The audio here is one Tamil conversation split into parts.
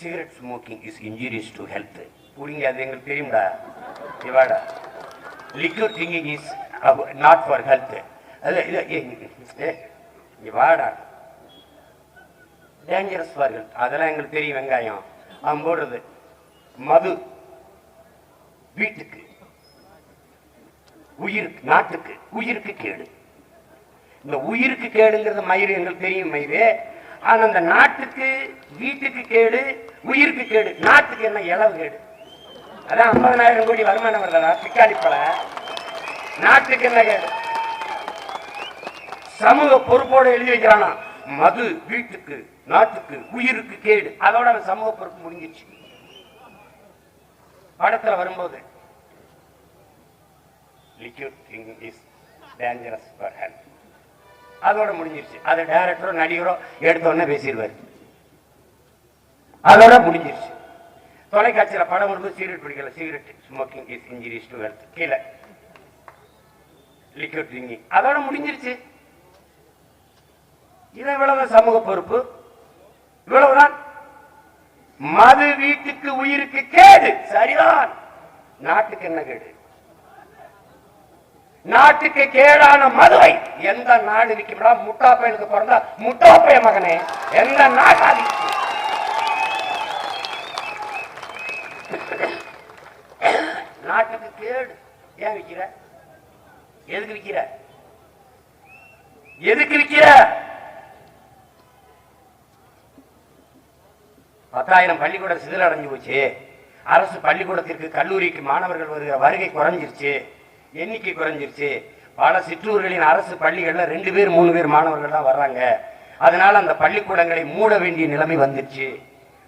Cigarette smoking is injurious to health புடிங்க அது எங்களுக்கு தெரியும்டா. Iwata liquid drinking is not for health அது இது வாடா. டேஞ்சரஸ் ஃபார் ஹெல்த் அதெல்லாம் எங்களுக்கு தெரியும் வெங்காயம். அவன் போடுறது. மது. வீட்டுக்கு. உயிருக்கு நாட்டுக்கு. உயிருக்கு கேடு. இந்த உயிருக்கு கேடுங்கிறது மயிறு எங்களுக்கு தெரியும் மயிறு. ஆனால் அந்த நாட்டுக்கு வீட்டுக்கு கேடு உயிருக்கு கேடு நாட்டுக்கு என்ன இளவு கேடு? அதான் ஐம்பதனாயிரம் கோடி வருமானம் வருதா. பிக்காளிப்பழ நாட்டுக்கு என்ன கேடு? சமூக பொறுப்போடு எழுதி வைக்கிறானா? மது வீட்டுக்கு நாட்டுக்கு உயிருக்கு கேடு. அதோட அவன் சமூக பொறுப்பு முடிஞ்சிச்சு படத்துல வரும்போது liquid thing is dangerous for health அதோட முடிஞ்சிருச்சு. அதை டைரக்டரோ நடிகரோ எடுத்த உடனே பேசிடுவார். அதோட முடிஞ்சிருச்சு. தொலைக்காட்சியில படம் வரும்போது சிகரெட் பிடிக்கல. Cigarette smoking is injurious to health கீழே. லிக்விட் ட்ரிங்கிங் அதோட முடிஞ்சிருச்சு. இது இவ்வளவு சமூக பொறுப்பு. இவ்வளவுதான். மது வீட்டுக்கு உயிருக்கு கேடு. சரிதான். நாட்டுக்கு என்ன கேடு? நாட்டுக்கு கேடான மதுவை எந்த நாடு விற்கும்டா முட்டா பையனுக்கு பிறந்தா முட்டா மகனே. எந்த நாட்டாதி நாட்டுக்கு கேடு. ஏன் விக்கிற? எதுக்கு எதுக்கு விக்கிற? பத்தாயிரம் பள்ளிக்கூடம் சிதில் அடைஞ்சு போச்சு. அரசு பள்ளிக்கூடத்திற்கு கல்லூரிக்கு மாணவர்கள் வருகிற வருகை குறைஞ்சிருச்சு. எண்ணிக்கை குறைஞ்சிருச்சு. பல சிற்றூர்களின் அரசு பள்ளிகளில் ரெண்டு பேர் மூணு பேர் மாணவர்கள் தான் வர்றாங்க. அதனால அந்த பள்ளிக்கூடங்களை மூட வேண்டிய நிலைமை வந்துருச்சு.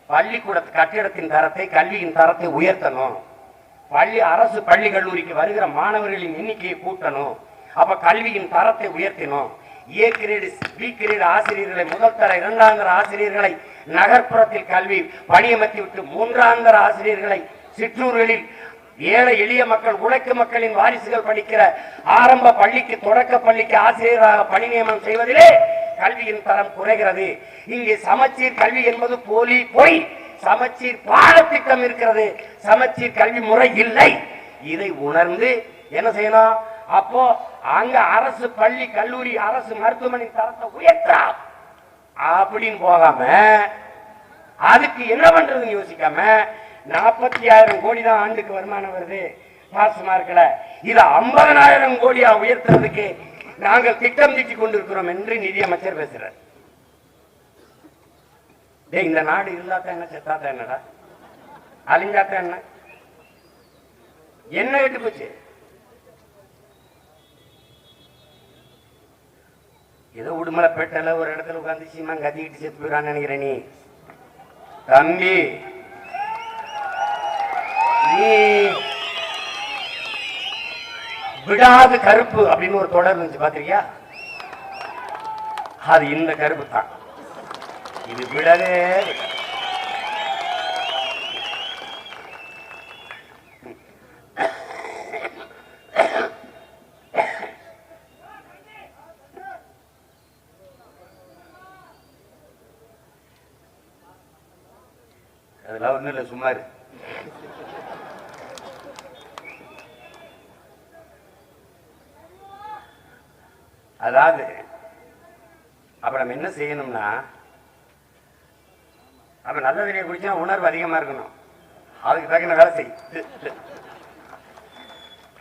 பள்ளிக்கூட கட்டிடத்தின் தரத்தை கல்வியின் தரத்தை உயர்த்தணும். பள்ளி அரசு பள்ளி கல்லூரிக்கு வருகிற மாணவர்களின் எண்ணிக்கையை கூட்டணும். அப்ப கல்வியின் தரத்தை உயர்த்தினோம். ஏ கிரேடு பி கிரேடு ஆசிரியர்களை முதல் தர இரண்டாம் தர ஆசிரியர்களை நகர்ப்புறத்தில் கல்வி பணியமர்த்தி விட்டு மூன்றாம் தர ஆசிரியர்களை சிற்றூர்களில் ஏழை எளிய மக்கள் உழைக்கும் மக்களின் வாரிசுகள் படிக்கிற ஆரம்ப பள்ளிக்கு தொடக்க பள்ளிக்கு ஆசிரியராக பணி நியமனம் செய்வதிலே கல்வியின் தரம் குறைகிறது. இங்கே சமச்சீர் கல்வி என்பது போலி பொய். சமச்சீர் பாடத்திட்டம் இருக்கிறது. சமச்சீர் கல்வி முறை இல்லை. இதை உணர்ந்து என்ன செய்யணும்? அப்போ அங்க அரசு பள்ளி கல்லூரி அரசு மருத்துவமனை தரத்தை உயர்த்தா. அப்படின்னு போகாம அதுக்கு என்ன பண்றதுன்னு யோசிக்காம நாற்பத்தி ஆயிரம் கோடி தான் ஆண்டுக்கு வருமானம் வருது பாஸ் மார்க்ல இது ஐம்பதனாயிரம் கோடியா உயர்த்துறதுக்கு நாங்கள் திட்டம் தீட்டி கொண்டிருக்கிறோம் என்று நிதியமைச்சர் பேசுறார். டேய் இந்த நாடு இருந்தாத்தான் என்ன செத்தாத்த என்னடா? அழிஞ்சாத்த என்ன? என்ன கெட்டு போச்சு? ஏதோ உடுமலைப்பேட்டையில ஒரு இடத்துல உட்காந்து சீமா கத்திக்கிட்டு செத்து போயிடான்னு நினைக்கிற நீ. தம்பி நீ விடாது கருப்பு அப்படின்னு ஒரு தொடர் இருந்துச்சு பாத்திரியா அது இந்த கருப்பு தான். இது விடவே அதெல்லாம் ஒண்ணும் இல்லை சும்மா அதாவது அப்ப நம்ம என்ன செய்யணும்னா அப்ப நல்ல தண்ணியை குடிச்சா உணர்வு அதிகமா இருக்கணும். அதுக்கு தகுந்த வேலை செய்.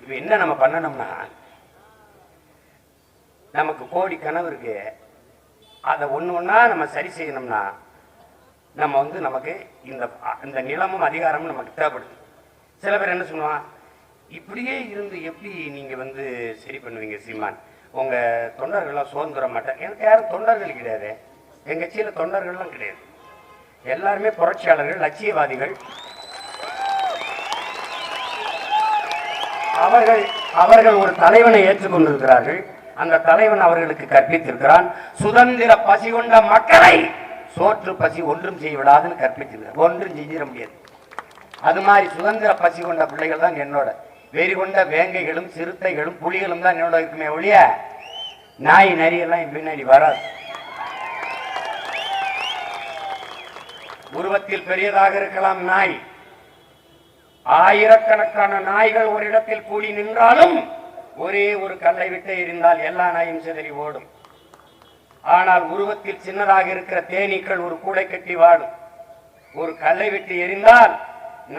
இப்ப என்ன நம்ம பண்ணணும்னா நமக்கு கோடி கனவு இருக்கு அதை ஒன்று ஒன்றா நம்ம சரி செய்யணும்னா நம்ம வந்து நமக்கு இந்த இந்த நிலமும் அதிகாரமும் நமக்கு தேவைப்படுது. சில பேர் என்ன சொல்லுவான் இப்படியே இருந்து எப்படி நீங்கள் வந்து சரி பண்ணுவீங்க சீமான்? உங்கள் தொண்டர்கள்லாம் சுதந்திரம் மாட்டாங்க எனக்கு யாரும் தொண்டர்கள் கிடையாது. எங்கள் கட்சியில் தொண்டர்கள்லாம் கிடையாது. எல்லாருமே புரட்சியாளர்கள் லட்சியவாதிகள். அவர்கள் அவர்கள் ஒரு தலைவனை ஏற்றுக்கொண்டிருக்கிறார்கள். அந்த தலைவன் அவர்களுக்கு கற்பித்திருக்கிறான். சுதந்திர பசி கொண்ட மக்களை சோற்று பசி ஒன்றும் செய்ய விடாதுன்னு கற்பித்திருக்கிறார். ஒன்றும் செஞ்சிட முடியாது. அது மாதிரி சுதந்திர பசி கொண்ட பிள்ளைகள் தான் என்னோட. வெறி கொண்ட வேங்கைகளும் சிறுத்தைகளும் புலிகளும் தான் என்னோட இருக்குமே ஒழிய நாய் நரியெல்லாம் என் பின்னாடி வராது. உருவத்தில் பெரியதாக இருக்கலாம் நாய். ஆயிரக்கணக்கான நாய்கள் ஒரு இடத்தில் கூடி நின்றாலும் ஒரே ஒரு கல்லை விட்டு எரிந்தால் எல்லா நாயும் சிதறி ஓடும். ஆனால் உருவத்தில் சின்னதாக இருக்கிற தேனீக்கள் ஒரு கூடை கட்டி வாடும். ஒரு கல்லை விட்டு எரிந்தால்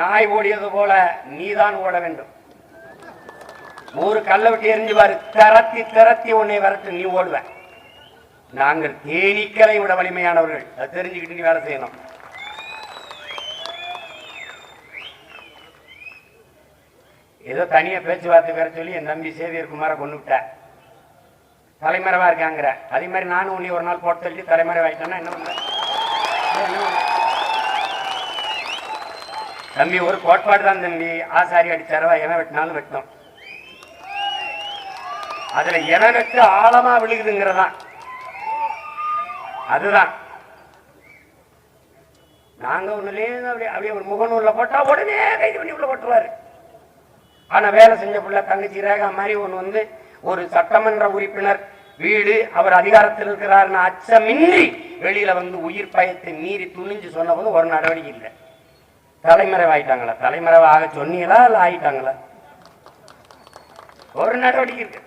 நாய் ஓடியது போல நீதான் ஓட வேண்டும். ஒரு கல்லை விட்டு எரிஞ்சு பாரு. திரத்தி திரத்தி உன்னை வரட்டு நீ ஓடுவ. நாங்கள் தேனீக்களை விட வலிமையானவர்கள். அதை தெரிஞ்சுக்கிட்டு நீ வேலை செய்யணும். ஏதோ தனியா பேச்சுவார்த்தை பேர சொல்லி என் தம்பி சேவியர் குமார கொண்டு விட்டேன் தலைமறைவா இருக்காங்கிற. அதே மாதிரி நானும் உன்னை ஒரு நாள் போட்டு தள்ளி தலைமறைவாயிட்டேன்னா என்ன பண்ண என்ன தம்பி ஒரு கோட்பாடு தான் தம்பி. ஆசாரி அடிச்சாரவா என வெட்டினாலும் வெட்டணும். அதுல எனக்கு ஆழமா விழுகுதுங்கிறதான் அதுதான். நாங்க ஒண்ணுலயே அப்படியே அப்படியே ஒரு முகநூல்ல போட்டா உடனே கைது பண்ணி உள்ள போட்டுருவாரு. ஆனா வேலை செஞ்ச பிள்ளை தங்கச்சி ரேகா மாதிரி ஒண்ணு வந்து ஒரு சட்டமன்ற உறுப்பினர் வீடு அவர் அதிகாரத்தில் இருக்கிறார்னு அச்சமின்றி வெளியில வந்து உயிர் பயத்தை மீறி துணிஞ்சு சொன்ன போது ஒரு நடவடிக்கை இல்லை. தலைமறைவாயிட்டாங்களா? தலைமறைவாக ஆக சொன்னீங்களா இல்ல ஆயிட்டாங்களா? ஒரு நடவடிக்கை இருக்கு.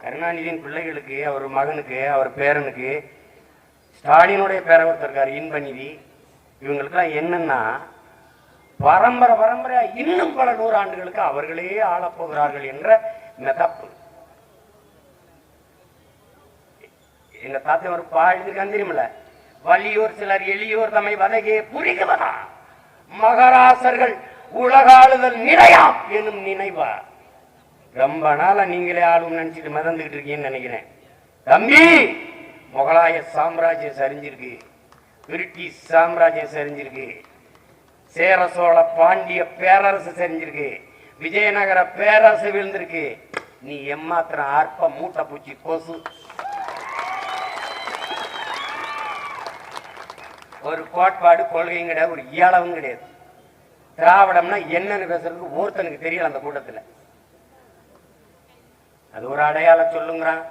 கருணாநிதியின் பிள்ளைகளுக்கு அவர் மகனுக்கு அவர் பேரனுக்கு ஸ்டாலினுடைய பேர ஒருத்தருக்கார் இன்பநிதி. இவங்களுக்கெல்லாம் என்னன்னா பரம்பரை பரம்பரையா இன்னும் பல நூறாண்டுகளுக்கு அவர்களே ஆளப் போகிறார்கள் என்ற மெதப்பு எங்க தாத்தா ஒரு பாழ்ந்திருக்கான் தெரியுமில்ல? வலியோர் சிலர் எளியோர் தம்மை வதகே புரிகுவதா மகராசர்கள் உலகாளுதல் நிலையம் எனும் நினைவா ரொம்ப நாளா நீங்களே ஆளும் நினைச்சிட்டு மிதந்துகிட்டு இருக்கீங்கன்னு நினைக்கிறேன். தம்பி முகலாய சாம்ராஜ்யம் சரிஞ்சிருக்கு. பிரிட்டிஷ் சாம்ராஜ்யம் சரிஞ்சிருக்கு. சேர சோழ பாண்டிய பேரரசு சரிஞ்சிருக்கு. விஜயநகர பேரரசு விழுந்திருக்கு. நீ எம்மாத்திரம் ஆர்ப்ப மூட்டை பூச்சி கொசு. ஒரு கோட்பாடு கொள்கையும் கிடையாது ஒரு இயலவும் கிடையாது. திராவிடம்னா என்னன்னு பேசுறதுக்கு ஒருத்தனுக்கு தெரியல அந்த கூட்டத்தில். அது ஒரு அடையாள சொல்லுங்கிறான்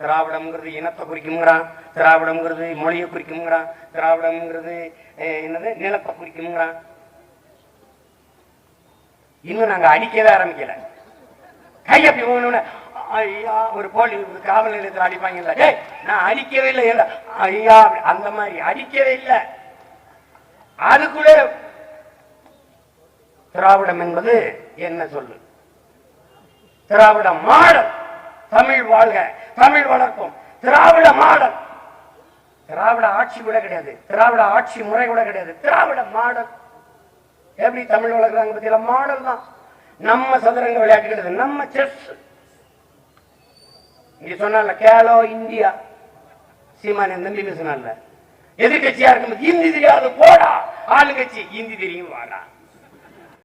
திராவிடம்ங்கிறது இனத்தை குறிக்குங்கிறான் திராவிடம்ங்கிறது மொழியை குறிக்குங்கிறான் திராவிடம்ங்கிறது என்னது? நிலத்தை குறிக்குங்கிறான் இன்னும் நாங்க அடிக்கவே ஆரம்பிக்கல. கையப்பி ஐயா ஒரு போலி காவல் நிலையத்தில் அடிப்பாங்கல்ல. டேய் நான் அடிக்கவே இல்லை இல்ல ஐயா அந்த மாதிரி அடிக்கவே இல்லை. கூட திராவிடம் என்பது என்ன சொல்லு? திராவிட மாடல். தமிழ் வாழ்க தமிழ் வளர்ப்போம் திராவிட மாடல். திராவிட ஆட்சி கூட கிடையாது. திராவிட ஆட்சி முறை கூட கிடையாது. திராவிட மாடல். எப்படி தமிழ் வளர்க்குறாங்க பத்தியில மாடல் தான். நம்ம சதுரங்க விளையாட்டு கிடையாது. நம்ம செஸ். இங்க சொன்னால கேலோ இந்தியா. சீமான் என் தம்பி பேசினால எதிர்கட்சியா இருக்கும்போது இந்தி தெரியாது போடா. ஆளுங்கட்சி இந்தி தெரியும் வாடா.